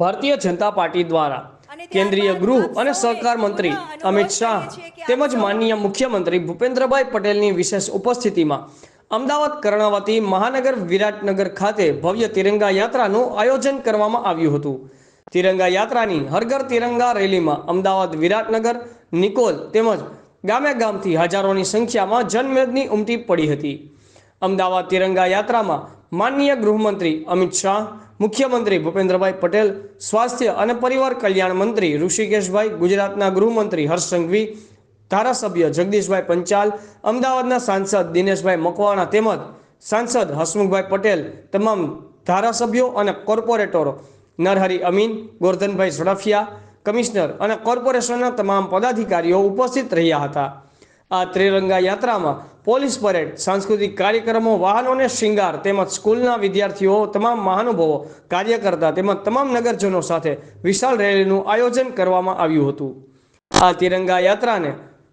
Bharatiya Janata party દ્વારા કેન્દ્રીય ગૃહ અને સહકાર મંત્રી અમિત શાહ તેમજ માનનીય મુખ્યમંત્રી ભૂપેન્દ્રભાઈ પટેલની વિશેષ ઉપસ્થિતિમાં અમદાવાદ કર્ણાવતી મહાનગર વિરાટનગર ખાતે ભવ્ય તિરંગા યાત્રાનું આયોજન કરવામાં આવ્યું હતું. તિરંગા યાત્રાની હરઘર તિરંગા રેલીમાં અમદાવાદ વિરાટનગર નિકોલ તેમજ ગામે ગામથી હજારોની સંખ્યામાં જનમેદની ઉમટી પડી હતી. અમદાવાદ તિરંગા યાત્રામાં માનનીય ગૃહમંત્રી અમિત શાહ મુખ્યમંત્રી ભૂપેન્દ્રભાઈ પટેલ, સ્વાસ્થ્ય અને પરિવાર કલ્યાણ મંત્રી ઋષિકેશભાઈ, ગુજરાતના ગૃહમંત્રી હર્ષ સંઘવી ધારાસભ્ય જગદીશભાઈ પંચાલ, અમદાવાદના સાંસદ દિનેશભાઈ મકવાણા તેમજ સાંસદ હસમુખભાઈ પટેલ, તમામ ધારાસભ્યો અને કોર્પોરેટરો, નરહરી અમીન, ગોરધનભાઈ ઝડફિયા, કમિશનર અને કોર્પોરેશનના તમામ પદાધિકારીઓ ઉપસ્થિત રહ્યા હતા. આ ત્રિરંગા યાત્રામાં પોલીસ પરેડ, સાંસ્કૃતિક કાર્યક્રમો વાહનોને શૃંગાર તેમજ સ્કૂલના વિદ્યાર્થીઓ, તમામ મહાનુભાવો, કાર્યકર્તા તેમજ તમામ નગરજનો સાથે વિશાળ રેલીનું આયોજન કરવામાં આવ્યું હતું. આ તિરંગા યાત્રાને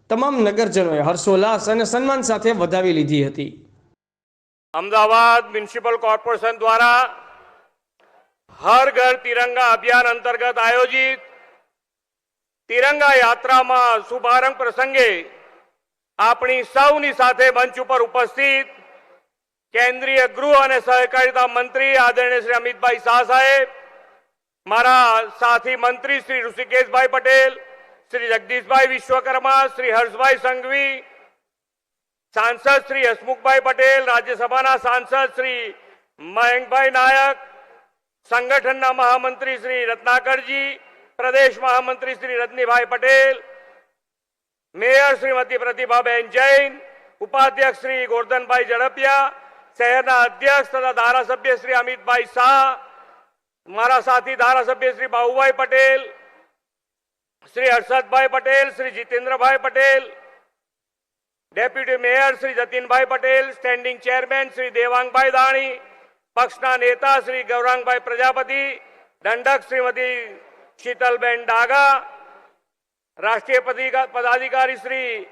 તમામ નગરજનોએ હર્ષોલ્લાસ અને સન્માન સાથે વધાવી લીધી હતી. અમદાવાદ મ્યુનિસિપલ કોર્પોરેશન દ્વારા હર ઘર તિરંગા અભિયાન અંતર્ગત આયોજિત તિરંગા યાત્રામાં શુભારંભ પ્રસંગે આપણી સૌની સાથે મંચ ઉપર ઉપસ્થિત કેન્દ્રીય ગૃહ અને સહકારિતા મંત્રી આદરણીય શ્રી અમિતભાઈ શાહ સાહેબ, મારા સાથી મંત્રી શ્રી ઋષિકેશભાઈ પટેલ, શ્રી જગદીશભાઈ વિશ્વકર્મા, શ્રી હર્ષભાઈ સંઘવી, સાંસદ શ્રી હસમુખભાઈ પટેલ, રાજ્યસભાના સાંસદ શ્રી મયંકભાઈ નાયક, સંગઠનના મહામંત્રી શ્રી રત્નાકરજી, પ્રદેશ મહામંત્રી શ્રી રજનીભાઈ પટેલ મેયર શ્રીમતી પ્રતિભાબેન જૈન, ઉપાધ્યક્ષ શ્રી ગોરધનભાઈ ઝડપિયા, શહેરના અધ્યક્ષ તથા ધારાસભ્ય શ્રી અમિતભાઈ શાહ, મારા સાથી ધારાસભ્ય Shri Bahubhai Patel, Shri Harshadbhai Patel, Shri Jitendrabhai Patel, deputy mayor Shri Jatinbhai Patel, standing chairman Shri Devangbhai Dani, પક્ષના નેતા શ્રી ગૌરાંગભાઈ પ્રજાપતિ, દંડક શ્રીમતી શીતલબેન ડાગા રાષ્ટ્રીય પદાધિકારી Shri,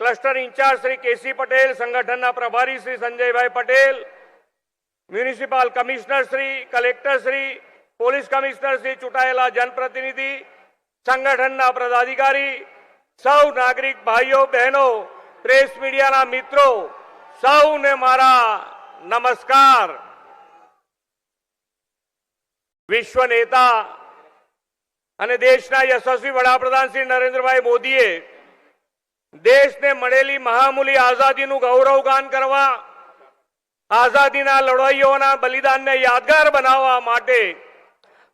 cluster in charge Shri KC Patel, સંગઠનના પ્રભારી Shri Sanjaybhai Patel, municipal commissioner Shri, collector Shri, police commissioner Shri ચૂંટાયેલા જનપ્રતિનિધિ, સંગઠનના પદાધિકારી, સૌ નાગરિક ભાઈઓ, બહેનો, પ્રેસ મીડિયાના મિત્રો, સૌને મારા નમસ્કાર. વિશ્વ નેતા અને દેશના યશસ્વી વડાપ્રધાન શ્રી નરેન્દ્રભાઈ મોદીએ દેશને મળેલી મહામૂલી આઝાદીનું ગૌરવગાન કરવા, આઝાદીના લડવાઈઓના બલિદાનને યાદગાર બનાવવા માટે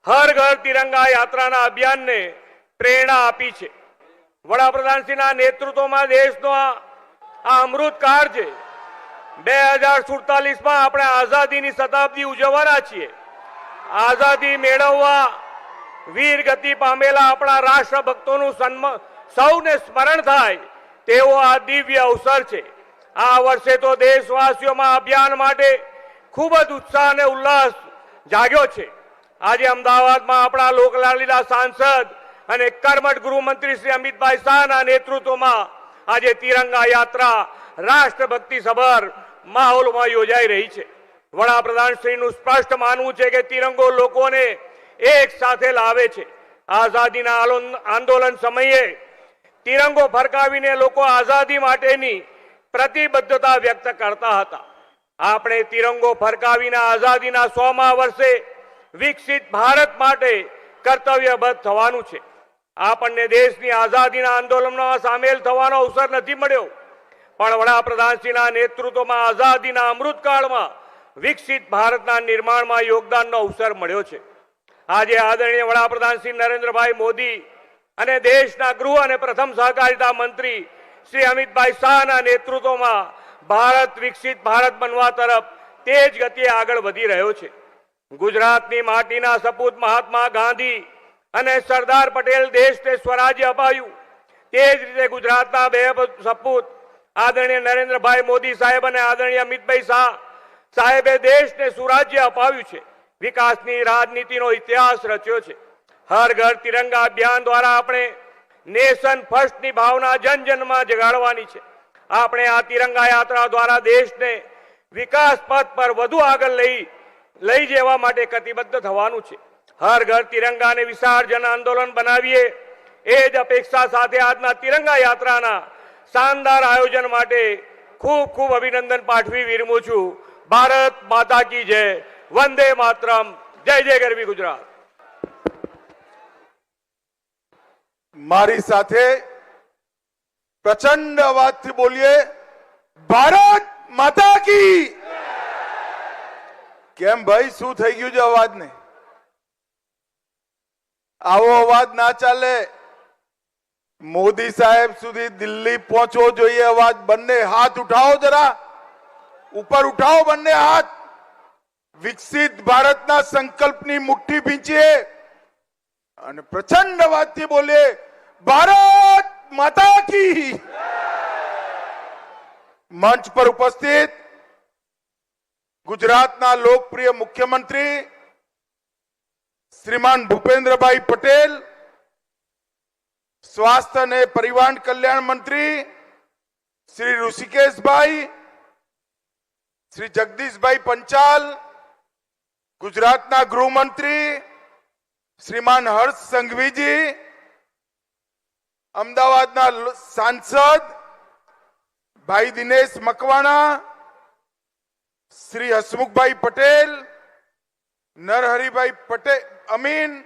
હર ઘર તિરંગા યાત્રાના અભિયાનને પ્રેરણા આપી છે. વડાપ્રધાનશ્રીના નેતૃત્વમાં દેશનો આ અમૃતકાળ છે. બે હજાર સુડતાલીસમાં આપણે આઝાદીની શતાબ્દી ઉજવવાના છીએ. આઝાદી મેળવવા વીર ગતિ પામેલા આપણા રાષ્ટ્રભક્તોનું સન્માન સૌને સ્મરણ થાય, તેવો આ દિવ્ય અવસર છે. આ વર્ષે તો દેશવાસીઓમાં અભિયાન માટે ખૂબ જ ઉત્સાહ અને ઉલ્લાસ જાગ્યો છે. આજે અમદાવાદમાં આપણા લોકલાલીલા સાંસદ અને કર્મઠ ગૃહમંત્રી શ્રી અમિતભાઈ શાહના નેતૃત્વમાં આજે તિરંગા યાત્રા રાષ્ટ્રભક્તિ સભર માહોલમાં યોજાઈ રહી છે. વડાપ્રધાન શ્રીનું સ્પષ્ટ માનવું છે કે તિરંગો લોકોને એક સાથે લાવે છે. આઝાદીના આંદોલન સમયે તિરંગો ફરકાવીને લોકો આઝાદી માટેની પ્રતિબદ્ધતા વ્યક્ત કરતા હતા. આપણે તિરંગો ફરકાવીને આઝાદીના સોમાં વર્ષે વિકસિત ભારત માટે કર્તવ્યબદ્ધ થવાનું છે. આપણને દેશની આઝાદીના આંદોલનમાં સામેલ થવાનો અવસર નથી મળ્યો. પણ વડાપ્રધાનશ્રીના નેતૃત્વમાં આઝાદીના અમૃતકાળમાં વિકસિત ભારતના નિર્માણમાં યોગદાનનો અવસર મળ્યો છે. આજે આદરણીય વડાપ્રધાન શ્રી નરેન્દ્રભાઈ મોદી અને દેશના ગૃહ અને પ્રથમ સહકારિતા મંત્રી શ્રી અમિતભાઈ શાહના નેતૃત્વમાં ભારત વિકસિત ભારત બનવા તરફ તેજ ગતિએ આગળ વધી રહ્યો છે. ગુજરાતની માટીના સપૂત મહાત્મા ગાંધી અને સરદાર પટેલ દેશને સ્વરાજ્ય અપાયું. તે જ રીતે ગુજરાતના બે સપૂત આદરણીય નરેન્દ્રભાઈ મોદી સાહેબ અને આદરણીય અમિતભાઈ શાહ સાહેબે દેશને સુરાજ્ય અપાવ્યું છે. વિકાસની રાજનીતિનો ઇતિહાસ રચ્યો છે. હર ઘર તિરંગા અભિયાન દ્વારા આપણે નેશન ફર્સ્ટની ભાવના જન જનમાં જગાડવાની છે. આપણે આ તિરંગા યાત્રા દ્વારા દેશને વિકાસ પથ પર વધુ આગળ લઈ લઈ જવા માટે કટિબદ્ધ થવાનું છે. હર ઘર તિરંગાને જન આંદોલન બનાવીએ, એ જ અપેક્ષા સાથે આજના તિરંગા યાત્રાના શાનદાર આયોજન માટે ખૂબ ખૂબ અભિનંદન પાઠવી વિરમું છું. ભારત માતા કી જય. વંદે માતરમ જય જય ગરવી ગુજરાત મારી સાથે પ્રચંડ અવાજથી બોલીએ ભારત માતા કી કેમ ભાઈ શું થઈ ગયું છે અવાજને આવો અવાજ ના ચાલે મોદી સાહેબ સુધી દિલ્હી પહોંચવો જોઈએ અવાજ બંને હાથ ઉઠાવો જરા ઉપર ઉઠાવો બંને હાથ વિકસિત ભારતના સંકલ્પની મુઠ્ઠી પીંચીએ અને પ્રચંડ વાતથી બોલીએ ભારત માતા કી મંચ પર ઉપસ્થિત ગુજરાતના લોકપ્રિય મુખ્યમંત્રી શ્રીમાન ભૂપેન્દ્રભાઈ પટેલ, સ્વાસ્થ્ય અને પરિવહન કલ્યાણ મંત્રી શ્રી ઋષિકેશભાઈ, શ્રી જગદીશભાઈ પંચાલ ગુજરાતના ગૃહમંત્રી શ્રીમાન હર્ષ સંઘવીજી, અમદાવાદના સાંસદ ભાઈ દિનેશ મકવાણા, શ્રી હસમુખભાઈ પટેલ, નરહરિભાઈ પટેલ અમીન,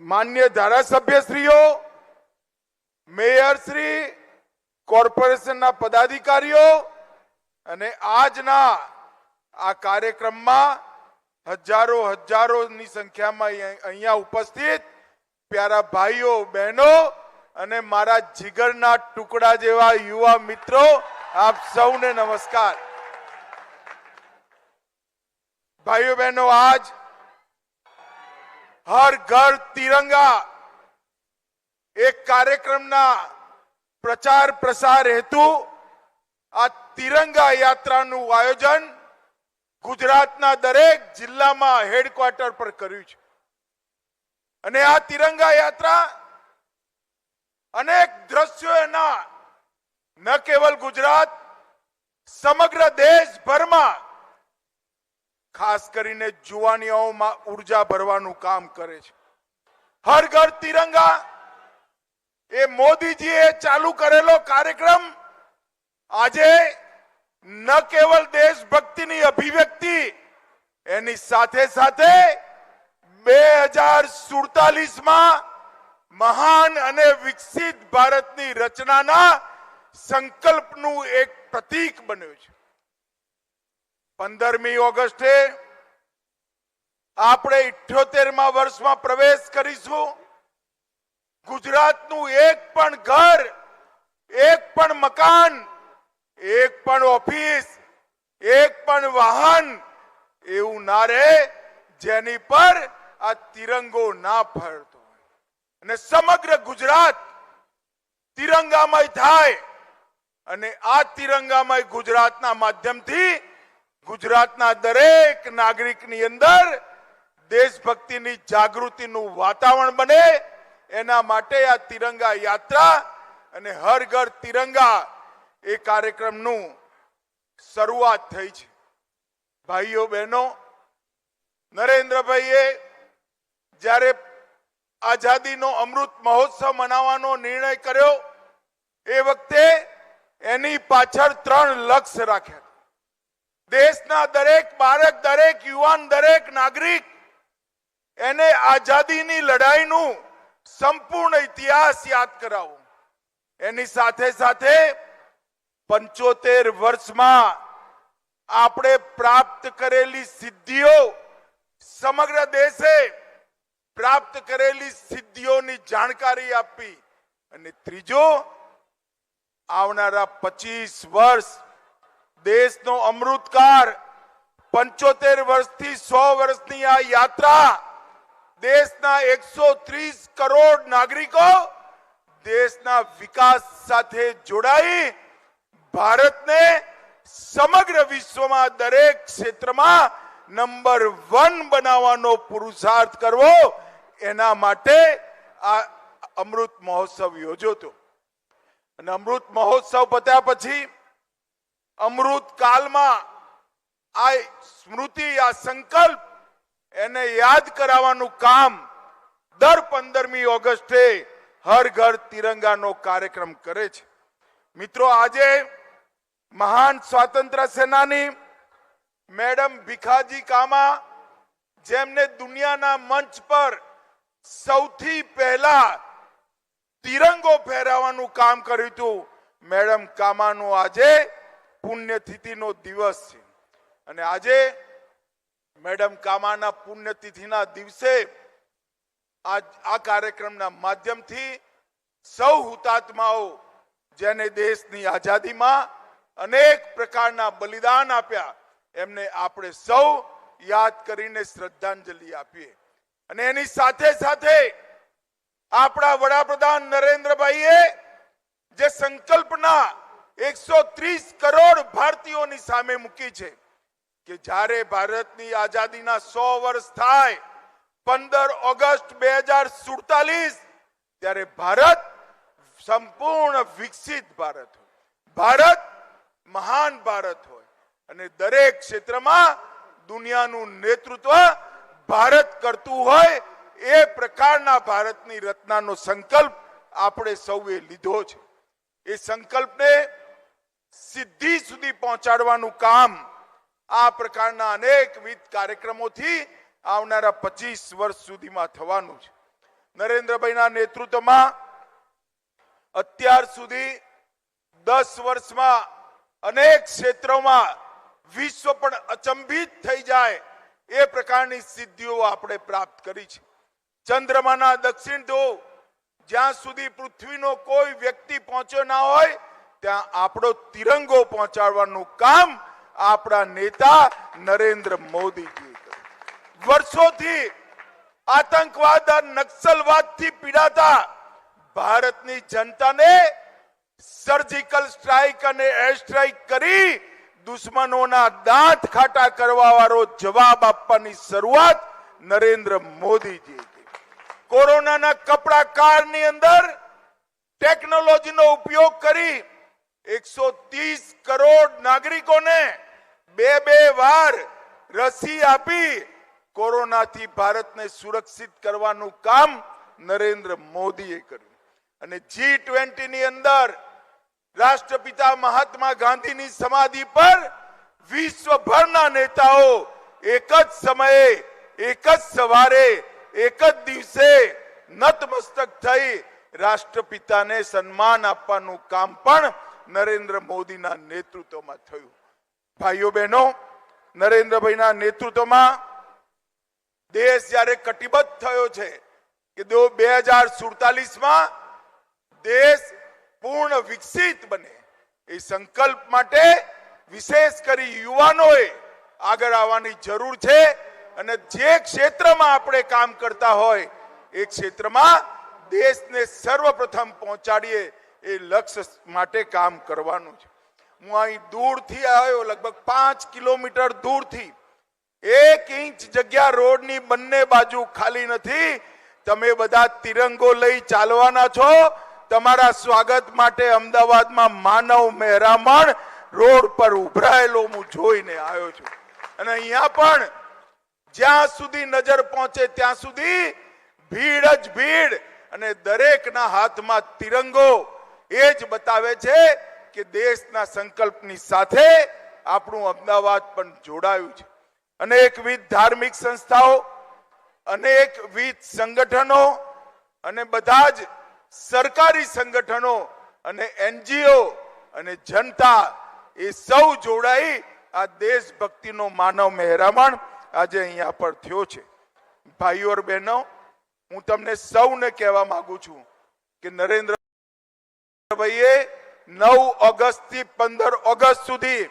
માન્ય ધારાસભ્યશ્રીઓ, મેયરશ્રી, કોર્પોરેશનના પદાધિકારીઓ અને આજના આ કાર્યક્રમમાં હજારો હજારોની સંખ્યામાં અહીંયા ઉપસ્થિત પ્યારા ભાઈઓ, બહેનો અને મારા જીગરના ટુકડા જેવા યુવા મિત્રો, આપ સૌને નમસ્કાર. ભાઈઓ, બહેનો, આજ હર ઘર તિરંગા એક કાર્યક્રમના પ્રચાર પ્રસાર હેતુ આ તિરંગા યાત્રાનું આયોજન ગુજરાતના દરેક જિલ્લામાં હેડક્વાર્ટર પર કર્યું છે. અને આ તિરંગા યાત્રા અનેક દ્રશ્યો એના, ન કેવલ ગુજરાત, સમગ્ર દેશભરમાં, ખાસ કરીને જુવાનીઓમાં ઊર્જા ભરવાનું કામ કરે છે. હર ઘર તિરંગા, એ મોદીજીએ ચાલુ કરેલો કાર્યક્રમ આજે ન કેવલ દેશભક્તિની અભિવ્યક્તિ, એની સાથે સાથે બે હજાર સુડતાલીસમાં મહાન અને વિકસિત ભારતની રચનાના સંકલ્પનું એક પ્રતીક બન્યું છે. પંદરમી ઓગસ્ટે આપણે ઇઠ્યોતેરમાં વર્ષમાં પ્રવેશ કરીશું. ગુજરાતનું એક પણ ઘર, એક પણ મકાન એક પણ ઓફિસ, એક પણ વાહન, એવું ના રહે જેની પર આ તિરંગો ના ફરતો હોય. અને સમગ્ર ગુજરાત તિરંગામય થાય. અને આ તિરંગામય ગુજરાતના માધ્યમથી ગુજરાતના દરેક નાગરિકની અંદર દેશભક્તિની જાગૃતિનું વાતાવરણ બને. એના માટે આ તિરંગા યાત્રા અને હર ઘર તિરંગા એ કાર્યક્રમનું શરૂઆત થઈ છે. ભાઈઓ, બહેનો, નરેન્દ્રભાઈએ જ્યારે આઝાદીનો અમૃત મહોત્સવ મનાવવાનો નિર્ણય કર્યો, એ વખતે એની પાછળ ત્રણ લક્ષ્ય રાખ્યા. દેશના દરેક બાળક, દરેક યુવાન, દરેક નાગરિક એને આઝાદીની લડાઈનું સંપૂર્ણ ઇતિહાસ યાદ કરાવો એની સાથે સાથે પંચોતેર વર્ષમાં આપણે પ્રાપ્ત કરેલી સિદ્ધિઓ સમગ્ર દેશે પ્રાપ્ત કરેલી સિદ્ધિઓની જાણકારી આપી. અને ત્રીજો, આવનારા પચીસ વર્ષ દેશનો અમૃતકાળ, પંચોતેર વર્ષથી સો વર્ષની આ યાત્રા, દેશના એકસો ત્રીસ કરોડ નાગરિકો દેશના વિકાસ સાથે જોડાઈ ભારતને સમગ્ર વિશ્વમાં દરેક ક્ષેત્રમાં નંબર વન બનાવવાનો પુરુષાર્થ કરવો, એના માટે આ અમૃત મહોત્સવ યોજો હતો. અને અમૃત મહોત્સવ પત્યા પછી અમૃત કાલમાં આ સ્મૃતિ, આ સંકલ્પ એને યાદ કરાવવાનું કામ દર પંદરમી ઓગસ્ટે હર ઘર તિરંગાનો કાર્યક્રમ કરે છે. મિત્રો, આજે મહાન સ્વાતંત્ર્ય સેનાની મેડમ ભીખાજી કામા, જેમને દુનિયાના મંચ પર સૌથી પહેલા તિરંગો ફેરાવવાનું કામ કર્યું હતું, મેડમ કામાનું આજે પુણ્યતિથિનો દિવસ છે. અને આજે મેડમ કામાના પુણ્યતિથિના દિવસે આ કાર્યક્રમના માધ્યમથી સૌ હુતાત્માઓ જેને દેશની આઝાદીમાં અનેક પ્રકારના બલિદાન આપ્યા. એમને આપણે સૌ યાદ કરીને શ્રદ્ધાંજલિ આપીએ. અને એની સાથે સાથે આપણા વડાપ્રધાન નરેન્દ્રભાઈએ જે સંકલ્પના એકસો ત્રીસ કરોડ ભારતીયોની સામે મૂકી છે કે જ્યારે ભારતની આઝાદીના સો વર્ષ થાય, પંદર ઓગસ્ટ બે હજાર સુડતાલીસ, ત્યારે ભારત સંપૂર્ણ વિકસિત ભારત ભારત મહાન ભારત હોય. અને દરેક ક્ષેત્રમાં દુનિયાનું નેતૃત્વ ભારત કરતું હોય એ પ્રકારના ભારતની રચનાનો સંકલ્પ આપણે સૌએ લીધો છે. એ સંકલ્પને સિદ્ધિ સુધી પહોંચાડવાનું કામ આ પ્રકારના અનેકવિધ કાર્યક્રમોથી આવનારા પચીસ વર્ષ સુધીમાં થવાનું છે. નરેન્દ્રભાઈના નેતૃત્વમાં અત્યાર સુધી દસ વર્ષમાં અનેક ક્ષેત્રોમાં વિશ્વ પણ અચંબિત થઈ જાય એ પ્રકારની સિદ્ધિઓ આપણે પ્રાપ્ત કરી છે. ચંદ્રમાના દક્ષિણ ધ્રુવ, જ્યાં સુધી પૃથ્વીનો કોઈ વ્યક્તિ પહોંચ્યો ના હોય, ત્યાં આપણો તિરંગો પહોંચાડવાનું કામ આપણા નેતા નરેન્દ્ર મોદીજી વર્ષોથી આતંકવાદ નક્સલવાદથી પીડાતા ભારતની જનતાને સર્જિકલ સ્ટ્રાઇક અને એર સ્ટ્રાઇક કરી દુશ્મનોના દાંત ખાટા કરવા વાળો જવાબ આપવાની શરૂઆત નરેન્દ્ર મોદીજીએ કોરોનાના કપડા કાળની અંદર ટેકનોલોજીનો ઉપયોગ કરી એકસો ત્રીસ કરોડ નાગરિકોને બે બે વાર રસી આપી કોરોનાથી ભારતને સુરક્ષિત કરવાનું કામ નરેન્દ્ર મોદીએ કર્યું. અને જી ટ્વેન્ટી ની અંદર રાષ્ટ્રપિતા મહાત્મા ગાંધીની સમાધિ પર વિશ્વભરના નેતાઓ એક જ સમયે, એક જ સવારે, એક જ દિવસે નતમસ્તક થઈ રાષ્ટ્રપિતાને સન્માન આપવાનું કામ પણ નરેન્દ્ર મોદીના નેતૃત્વમાં થયું. ભાઈઓ બહેનો, નરેન્દ્રભાઈના નેતૃત્વમાં દેશ જ્યારે કટિબદ્ધ થયો છે કે બે હજાર સુડતાલીસમાં દેશ પૂર્ણ વિકસિત બને. એ સંકલ્પ માટે વિશેષ કરી યુવાનોએ આગળ આવવાની જરૂર છે અને જે ક્ષેત્રમાં આપણે કામ કરતા હોય, એ ક્ષેત્રમાં દેશને સર્વપ્રથમ પહોંચાડીએ એ લક્ષ્ય માટે કામ કરવાનું છે. હું અહીં દૂરથી આવ્યો, લગભગ પાંચ કિલોમીટર દૂરથી. એક ઇંચ જગ્યા રોડની બંને બાજુ ખાલી નથી. તમે બધા તિરંગો લઈ ચાલવાના છો. તમારા સ્વાગત માટે અમદાવાદમાં માનવ મહેરામણ રોડ પર ઉભરાયેલો હું જોઈને આવ્યો છું. અને અહીંયા પણ જ્યાં સુધી નજર પહોંચે ત્યાં સુધી ભીડ જ ભીડ અને દરેકના હાથમાં તિરંગો. એ જ બતાવે છે કે દેશના સંકલ્પની સાથે આપણું અમદાવાદ પણ જોડાયું છે. અનેકવિધ ધાર્મિક સંસ્થાઓ, અનેકવિધ સંગઠનો અને બધા જ સરકારી સંગઠનો અને એનજીઓ અને જનતા એ સૌ જોડાઈ આ દેશભક્તિનો માનવ મહેરામણ આજે અહીંયા પર થયો છે. ભાઈઓ બહેનો, હું તમને સૌને કહેવા માંગુ છું કે નરેન્દ્ર ભાઈએ નવ ઓગસ્ટથી પંદર ઓગસ્ટ સુધી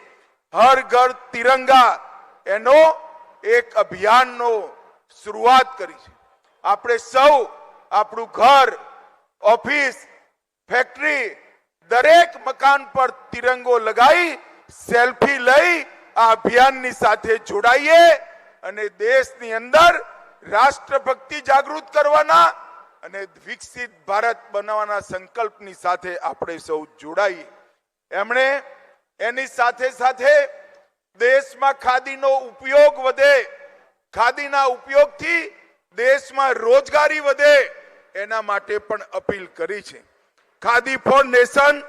હર ઘર તિરંગા એનો એક અભિયાનનો શરૂઆત કરી છે. આપણે સૌ આપણું ઘર ઓફિસ, ફેક્ટરી, દરેક મકાન પર તિરંગો લગાવી સેલ્ફી લઈ આ અભિયાનની સાથે જોડાઈએ અને દેશની અંદર રાષ્ટ્રભક્તિ જાગૃત કરવાના અને વિકસિત ભારત બનાવવાના સંકલ્પની સાથે આપણે સૌ જોડાઈએ. એમણે એની સાથે સાથે દેશમાં ખાદીનો ઉપયોગ વધે. ખાદીના ઉપયોગથી દેશમાં રોજગારી વધે. એના માટે પણ અપીલ કરી છે. ખાદી ફોર નેશન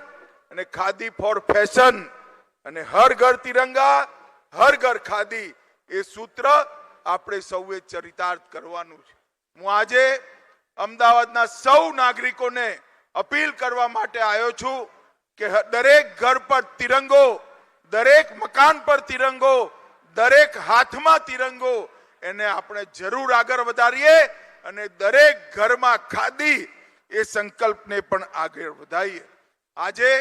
અને ખાદી ફોર ફેશન અને હર ઘર તિરંગા, હર ઘર ખાદી એ સૂત્ર આપણે સૌએ ચરિતાર્થ કરવાનું છે. હું આજે અમદાવાદના સૌ નાગરિકોને અપીલ કરવા માટે આવ્યો છું કે દરેક ઘર પર તિરંગો, દરેક મકાન પર તિરંગો, દરેક હાથમાં તિરંગો, એને આપણે જરૂર આગળ વધારીએ. અને દરેક ઘરમાં ખાદી એ સંકલ્પને પણ આગળ વધારીએ. આજે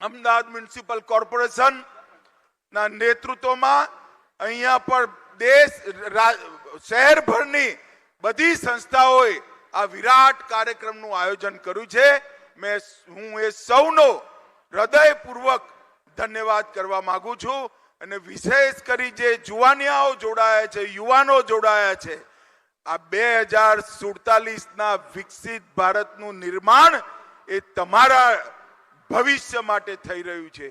અમદાવાદ મ્યુનિસિપલ કોર્પોરેશન ના નેતૃત્વમાં અહીંયા પર દેશ શહેરભરની બધી સંસ્થાઓએ આ વિરાટ કાર્યક્રમનું આયોજન કર્યું છે. મેં હું એ સૌનો હૃદયપૂર્વક ધન્યવાદ કરવા માગું છું. અને વિશેષ કરી જે જુવાનિયાઓ જોડાયા છે, યુવાનો જોડાયા છે આ બે હજાર સુડતાલીસ ના વિકસિત ભારતનું નિર્માણ એ તમારા ભવિષ્ય માટે થઈ રહ્યું છે.